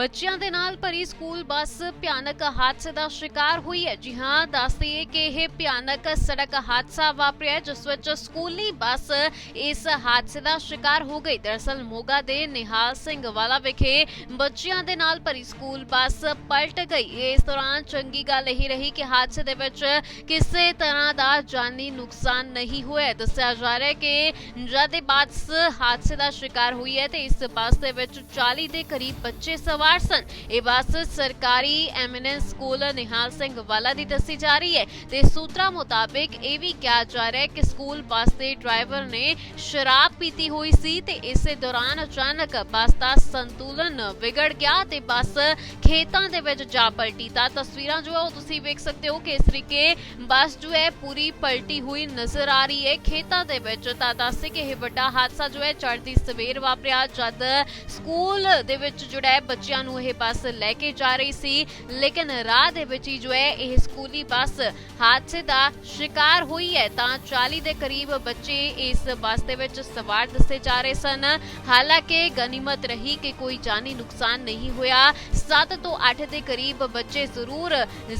ਬੱਚਿਆਂ ਦੇ ਨਾਲ ਭਰੀ ਸਕੂਲ ਬੱਸ ਭਿਆਨਕ ਹਾਦਸੇ ਦਾ ਸ਼ਿਕਾਰ ਹੋਈ ਹੈ। ਜੀ ਹਾਂ ਦੱਸਦੀਏ ਕਿ ਇਹ ਭਿਆਨਕ ਸੜਕ ਹਾਦਸਾ ਵਾਪਰਿਆ, ਜਿਸ ਵਿੱਚ ਸਕੂਲੀ ਬੱਸ ਇਸ ਹਾਦਸੇ ਦਾ ਸ਼ਿਕਾਰ ਹੋ ਗਈ। ਦਰਅਸਲ ਮੋਗਾ ਦੇ ਨਿਹਾਲ ਸਿੰਘ ਵਾਲਾ ਵਿਖੇ ਬੱਚਿਆਂ ਦੇ ਨਾਲ ਭਰੀ ਸਕੂਲ ਬੱਸ ਪਲਟ ਗਈ। ਇਸ ਦੌਰਾਨ ਚੰਗੀ ਗੱਲ ਇਹ ਰਹੀ ਕਿ ਹਾਦਸੇ ਦੇ ਵਿੱਚ ਕਿਸੇ ਤਰ੍ਹਾਂ ਦਾ ਜਾਨੀ ਨੁਕਸਾਨ ਨਹੀਂ ਹੋਇਆ। ਦੱਸਿਆ ਜਾ ਰਿਹਾ ਹੈ ਕਿ ਜਦ ਇਹ ਬੱਸ ਹਾਦਸੇ ਦਾ ਸ਼ਿਕਾਰ ਹੋਈ ਹੈ ਤੇ ਇਸ ਬੱਸ ਦੇ ਵਿੱਚ 40 ਦੇ ਕਰੀਬ ਬੱਚੇ ਸਵਾਰ ਸਨ। ਇਹ ਬੱਸ ਸਰਕਾਰੀ ਐਮੀਨੈਂਸ ਸਕੂਲ ਨਿਹਾਲ ਸਿੰਘ ਵਾਲਾ ਦੀ ਦੱਸੀ ਜਾ ਰਹੀ ਹੈ ਤੇ ਸੂਤਰਾਂ ਮੁਤਾਬਿਕ ਇਹ ਵੀ ਕਿਹਾ ਜਾ ਰਿਹਾ ਹੈ ਕਿ ਸਕੂਲ ਬੱਸ ਦੇ ਡਰਾਈਵਰ ਨੇ ਸ਼ਰਾਬ ਪੀਤੀ ਹੋਈ ਸੀ ਤੇ ਇਸੇ ਦੌਰਾਨ ਅਚਾਨਕ ਬੱਸ ਦਾ ਸੰਤੁਲਨ ਵਿਗੜ ਗਿਆ ਤੇ ਬੱਸ ਖੇਤਾਂ ਦੇ ਵਿੱਚ ਜਾ ਪਲਟੀ। ਤਾਂ ਤਸਵੀਰਾਂ ਜੋ ਹੈ ਉਹ ਤੁਸੀਂ ਵੇਖ ਸਕਦੇ ਹੋ ਕਿ ਇਸ ਤਰੀਕੇ ਬੱਸ ਜੋ ਹੈ ਪੂਰੀ ਪਲਟੀ ਹੋਈ ਨਜ਼ਰ ਆ ਰਹੀ ਹੈ ਖੇਤਾਂ ਦੇ ਵਿੱਚ। ਤਾਂ ਦੱਸੇ ਕਿ ਇਹ ਵੱਡਾ ਹਾਦਸਾ ਜੋ ਹੈ ਚੜ੍ਹਦੀ ਸਵੇਰ ਵਾਪਰਿਆ ਜਦ ਸਕੂਲ ਦੇ ਵਿੱਚ ਜਿਹੜਾ ਹੈ ਬੱਚਿਆਂ ਨੂੰ ਇਹ ਬੱਸ ਲੈ ਕੇ ਜਾ ਰਹੀ ਸੀ। ਲੇਕਿਨ ਰਾਹ ਦੇ ਵਿੱਚ ਹੀ ਜੋ ਹੈ, ਇਹ ਸਕੂਲੀ ਬੱਸ ਹਾਦਸੇ ਦਾ ਸ਼ਿਕਾਰ ਹੋਈ ਹੈ। ਤਾਂ 40 ਦੇ ਕਰੀਬ ਬੱਚੇ ਇਸ ਬੱਸ ਦੇ ਵਿੱਚ ਸਵਾਰ ਦੱਸੇ ਜਾ ਰਹੇ ਸਨ। ਹਾਲਾਂਕਿ ਗਨੀਮਤ ਰਹੀ ਕਿ ਕੋਈ ਜਾਨੀ ਨੁਕਸਾਨ ਨਹੀਂ ਹੋਇਆ। 7 ਤੋਂ 8 ਦੇ ਕਰੀਬ ਬੱਚੇ ਜ਼ਰੂਰ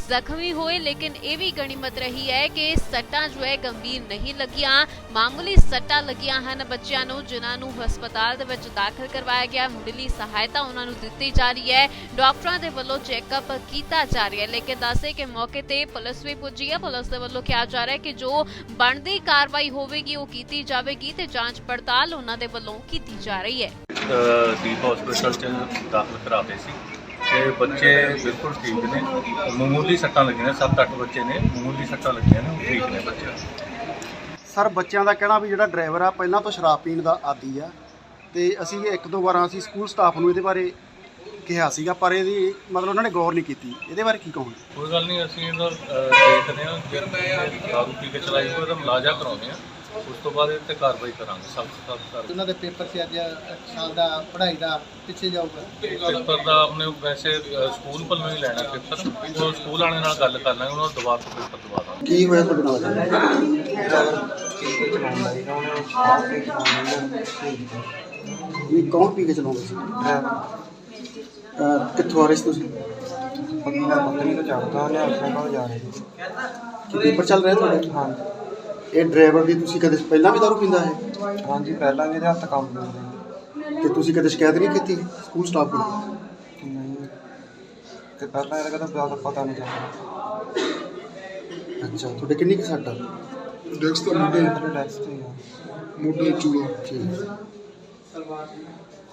ਜ਼ਖਮੀ ਹੋਏ, ਲੇਕਿਨ ਇਹ ਵੀ ਗਨੀਮਤ ਰਹੀ ਹੈ ਕਿ ਸੱਟਾਂ ਜੋ ਹੈ, ਗੰਭੀਰ ਨਹੀਂ ਲੱਗੀਆਂ। ਮਾਮੂਲੀ ਸੱਟਾਂ ਲੱਗੀਆਂ ਹਨ ਬੱਚਿਆਂ ਨੂੰ, ਜਿਨ੍ਹਾਂ ਨੂੰ ਹਸਪਤਾਲ ਦੇ ਵਿੱਚ ਦਾਖਲ ਕਰਵਾਇਆ ਗਿਆ। ਮੁੱਢਲੀ ਸਹਾਇਤਾ ਉਹਨਾਂ ਨੂੰ ਦਿੱਤੀ ਜਾ ਰਹੀ ਹੈ। ਡਾਕਟਰਾਂ ਦੇ ਵੱਲੋਂ ਚੈੱਕਅਪ ਕੀਤਾ ਜਾ ਰਿਹਾ ਹੈ ਲੇਕਿਨ ਦੱਸੇ ਕਿ ਮੌਕੇ ਤੇ ਪੁਲਿਸ ਵੀ ਪੁੱਜੀ ਹੈ। ਪੁਲਿਸ ਦੇ ਵੱਲੋਂ ਕਿਹਾ ਜਾ ਰਿਹਾ ਹੈ ਕਿ ਜੋ ਬਣਦੀ ਕਾਰਵਾਈ ਹੋਵੇਗੀ ਉਹ ਕੀਤੀ ਜਾਵੇਗੀ ਤੇ ਜਾਂਚ ਪੜਤਾਲ ਉਹਨਾਂ ਦੇ ਵੱਲੋਂ ਕੀਤੀ ਜਾ ਰਹੀ ਹੈ। ਦੀਪ ਹਸਪੀਟਲ ਚ ਦਾਖਲ ਕਰਾਤੇ ਸੀ। ਤੇ ਬੱਚੇ ਬਿਲਕੁਲ ਠੀਕ ਨੇ। ਮਾਮੂਲੀ ਸੱਟਾਂ ਲੱਗੀਆਂ ਨੇ 7-8 ਬੱਚੇ ਨੇ। ਮਾਮੂਲੀ ਸੱਟਾਂ ਲੱਗੀਆਂ ਨੇ ਉਹ ਠੀਕ ਨੇ ਬੱਚੇ। ਸਰ ਬੱਚਿਆਂ ਦਾ ਕਹਿਣਾ ਵੀ ਜਿਹੜਾ ਡਰਾਈਵਰ ਆ ਪਹਿਲਾਂ ਤੋਂ ਸ਼ਰਾਬ ਪੀਣ ਦਾ ਆਦੀ ਆ। ਤੇ ਅਸੀਂ ਇੱਕ ਦੋ ਵਾਰਾਂ ਅਸੀਂ ਸਕੂਲ ਸਟਾਫ ਨੂੰ ਇਹਦੇ ਬਾਰੇ ਕਿਹਾ ਸੀਗਾ ਪਰ ਇਹਦੀ ਮਤਲਬ ਉਹਨਾਂ ਨੇ ਗੌਰ ਨਹੀਂ ਕੀਤੀ। ਇਹਦੇ ਬਾਰੇ ਕੀ ਕਹੋਗੇ? ਕੋਈ ਗੱਲ ਨਹੀਂ ਅਸੀਂ ਇਹਦਾ ਦੇਖਦੇ ਹਾਂ ਜੇ ਦਾਰੂ ਪੀ ਕੇ ਚਲਾਈ ਹੋਈ ਉਹਦਾ ਮੁਲਾਜ਼ਾ ਕਰਾਉਂਦੇ ਹਾਂ। ਉਸ ਤੋਂ ਬਾਅਦ ਇਹ ਤੇ ਕਾਰਵਾਈ ਕਰਾਂਗੇ ਸਖਤ ਸਖਤ ਕਾਰਵਾਈ। ਉਹਨਾਂ ਦੇ ਪੇਪਰ ਸੀ ਅੱਜ ਸਾਲ ਦਾ ਪੜ੍ਹਾਈ ਦਾ ਪਿੱਛੇ ਜਾਊਗਾ। ਪੇਪਰ ਦਾ ਆਪਣੇ ਵੈਸੇ ਸਕੂਲ ਵੱਲੋਂ ਹੀ ਲੈਣਾ ਪੇਪਰ। ਉਹ ਸਕੂਲ ਵਾਲਿਆਂ ਨਾਲ ਗੱਲ ਕਰ ਲਾਂਗੇ ਉਹਨਾਂ ਨੂੰ ਦੁਬਾਰਾ ਤੋਂ ਪੇਪਰ ਦਵਾ ਦਾਂਗੇ। ਕੀ ਹੋਇਆ ਤੁਹਾਡੇ ਨਾਲ? ਵੀ ਕੌਣ ਪੀ ਕੇ ਚਲਾਉਂਦੇ ਸੀ? ਕਿੱਥੋਂ ਆ ਰਹੇ ਸੀ ਤੁਸੀਂ? ਮੈਂ ਪਤਨੀ ਤੋਂ ਚੜਦਾ ਨੇ ਆਪਣੇ ਕੋਲ ਜਾ ਰਹੇ ਕੀ ਪੇਪਰ ਚੱਲ ਰਿਹਾ ਤੁਹਾਡੇ? ਹਾਂ ਇਹ ਡਰਾਈਵਰ ਦੀ ਤੁਸੀਂ ਕਦੇ ਪਹਿਲਾਂ ਵੀ ਦਾਰੂ ਪੀਂਦਾ ਹੈ? ਹਾਂਜੀ ਪਹਿਲਾਂ ਵੀ ਇਹਦੇ ਹੱਥ ਕੰਮ ਕਰਦੇ ਤੇ ਤੁਸੀਂ ਕਦੇ ਸ਼ਿਕਾਇਤ ਨਹੀਂ ਕੀਤੀ ਸਕੂਲ ਸਟਾਫ ਕੋਲ? ਨਹੀਂ। ਤੇ ਪਹਿਲਾਂ ਇਹਦਾ ਕਦਾ ਜ਼ਿਆਦਾ ਪਤਾ ਨਹੀਂ ਚੱਲਦਾ ਅੱਛਾ ਤੁਹਾਡੇ ਕਿੰਨੀ ਕੁ ਸੱਟ ਆ? ਡੈਕਸ ਤਾਂ ਮੁੰਡੇ। ਇਹਦੇ ਟੈਸਟ ਹੀ ਆ ਮੋਢੇ ਚੂਲਾ ਠੀਕ।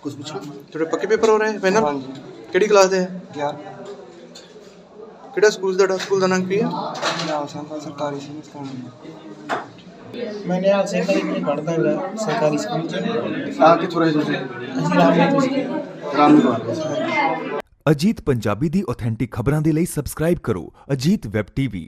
ਕੁਝ ਪੁੱਛਣਾ? ਤੁਹਾਡੇ ਪੱਕੇ ਪੇਪਰ ਹੋ ਰਹੇ ਹੈ ਫਾਈਨਲ ਹਾਂਜੀ। ਕਿਹੜੀ ਕਲਾਸ ਦੇ ਹੈ 11 ਕਿਹੜਾ ਸਕੂਲ ਤੁਹਾਡਾ? ਸਕੂਲ ਦਾ ਨਾਮ ਕੀ ਹੈ? ਪੰਜਾਬ ਸੰਘ ਸਰਕਾਰੀ ਸਿੰਘ ਸਕੂਲ ਮੈਂ ਨਿਹਾਲ ਸਿੰਘ ਦਾ ਵੀ ਪੜ੍ਹਦਾ ਹੈਗਾ ਸਰਕਾਰੀ ਸਕੂਲ ਚ। ਆ ਕਿੱਥੋਂ ਰਹੇ ਤੁਸੀਂ? ਅਸੀਂ ਰਾਮੇ ਤੋਂ ਸੀ ਰਾਮ ਨੂੰ ਆ ਰਹੇ ਸੀ ਅਜੀਤ ਪੰਜਾਬੀ ਦੀ ਆਥੈਂਟਿਕ ਖਬਰਾਂ ਦੇ ਲਈ ਸਬਸਕ੍ਰਾਈਬ ਕਰੋ ਅਜੀਤ ਵੈਬ ਟੀਵੀ